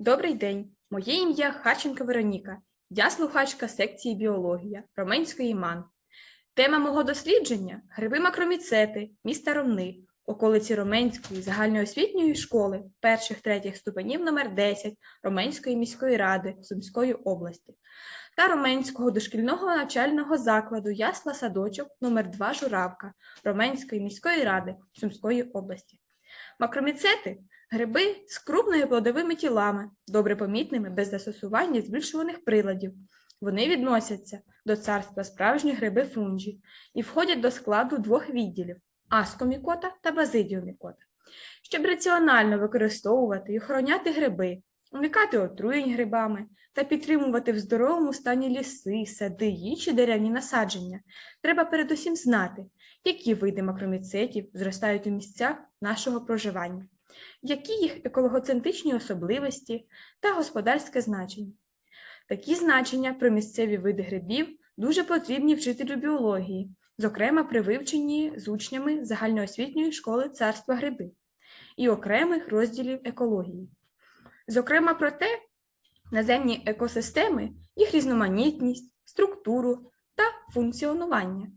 Добрий день. Моє ім'я Харченко Вероніка. Я слухачка секції біологія Роменської МАН. Тема мого дослідження гриби макроміцети міста Ромни, околиці Роменської загальноосвітньої школи перших третіх ступенів номер 10 Роменської міської ради Сумської області та Роменського дошкільного навчального закладу Ясла Садочок номер 2 Журавка Роменської міської ради Сумської області. Макроміцети Гриби з крупними плодовими тілами, добре помітними без застосування збільшуваних приладів. Вони відносяться до царства справжніх гриби фунджі і входять до складу двох відділів аскомікота та базидіомікота. Щоб раціонально використовувати і охороняти гриби, уникати отруєнь грибами та підтримувати в здоровому стані ліси, сади й інші деревні насадження, треба передусім знати, які види макроміцетів зростають у місцях нашого проживання які їх екологоцентричні особливості та господарське значення. Такі значення про місцеві види грибів дуже потрібні вчителю біології, зокрема при вивченні з учнями загальноосвітньої школи царства гриби і окремих розділів екології. Зокрема, про те, наземні екосистеми, їх різноманітність, структуру та функціонування.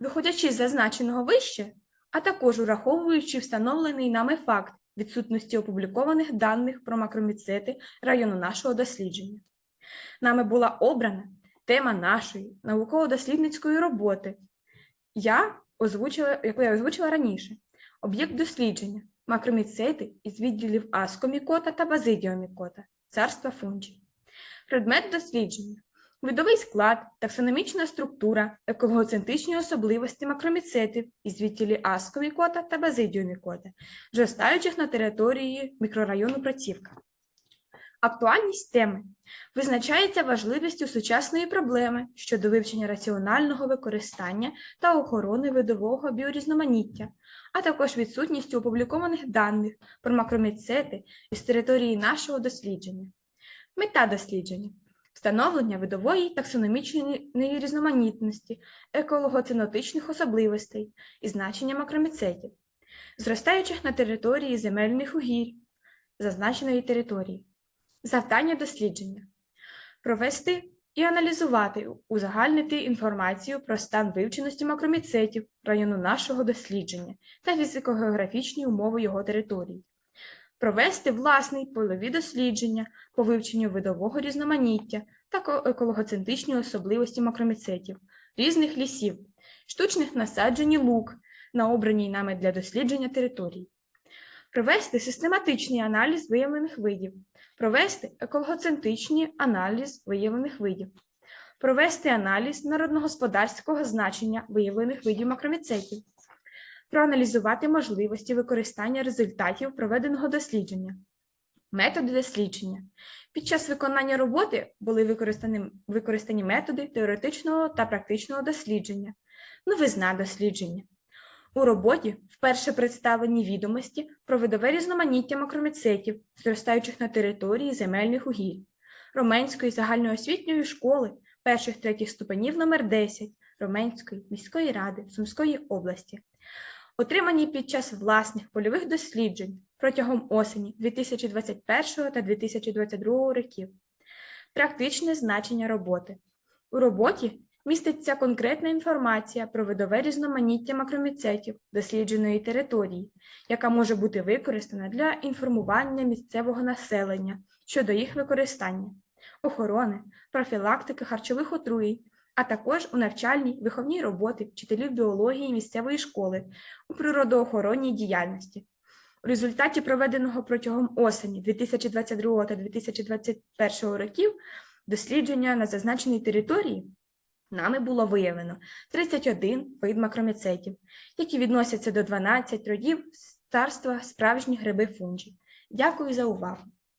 Виходячи з зазначеного вище, а також ураховуючи встановлений нами факт відсутності опублікованих даних про макроміцети району нашого дослідження. Нами була обрана тема нашої науково-дослідницької роботи, я озвучила, яку я озвучила раніше, об'єкт дослідження макроміцети із відділів аскомікота та базидіомікота, царства фунджі. Предмет дослідження Видовий склад, таксономічна структура, екологоцентричні особливості макроміцетів із відділі аскомікота та базидіомікота, зростаючих на території мікрорайону Працівка. Актуальність теми визначається важливістю сучасної проблеми щодо вивчення раціонального використання та охорони видового біорізноманіття, а також відсутністю опублікованих даних про макроміцети із території нашого дослідження. Мета дослідження встановлення видової таксономічної різноманітності, екологоценотичних особливостей і значення макроміцетів, зростаючих на території земельних угірь, зазначеної території, завдання дослідження, провести і аналізувати, узагальнити інформацію про стан вивченості макроміцетів району нашого дослідження та фізико-географічні умови його території. Провести власний польові дослідження по вивченню видового різноманіття та екологоцентричні особливості макроміцетів, різних лісів, штучних насаджень лук на обраній нами для дослідження території, провести систематичний аналіз виявлених видів, провести екологоцентричний аналіз виявлених видів. Провести аналіз народногосподарського значення виявлених видів макроміцетів, проаналізувати можливості використання результатів проведеного дослідження, методи дослідження. Під час виконання роботи були використані, використані методи теоретичного та практичного дослідження, новизна дослідження. У роботі вперше представлені відомості про видове різноманіття макроміцетів, зростаючих на території земельних угіль, Роменської загальноосвітньої школи перших третіх ступенів номер 10 Роменської міської ради Сумської області, отримані під час власних польових досліджень протягом осені 2021 та 2022 років. Практичне значення роботи. У роботі міститься конкретна інформація про видове різноманіття макроміцетів дослідженої території, яка може бути використана для інформування місцевого населення щодо їх використання, охорони, профілактики харчових отруєнь а також у навчальній виховній роботи вчителів біології місцевої школи у природоохоронній діяльності. У результаті проведеного протягом осені 2022 та 2021 років дослідження на зазначеній території нами було виявлено 31 вид макроміцетів, які відносяться до 12 родів царства справжні гриби фунджі. Дякую за увагу!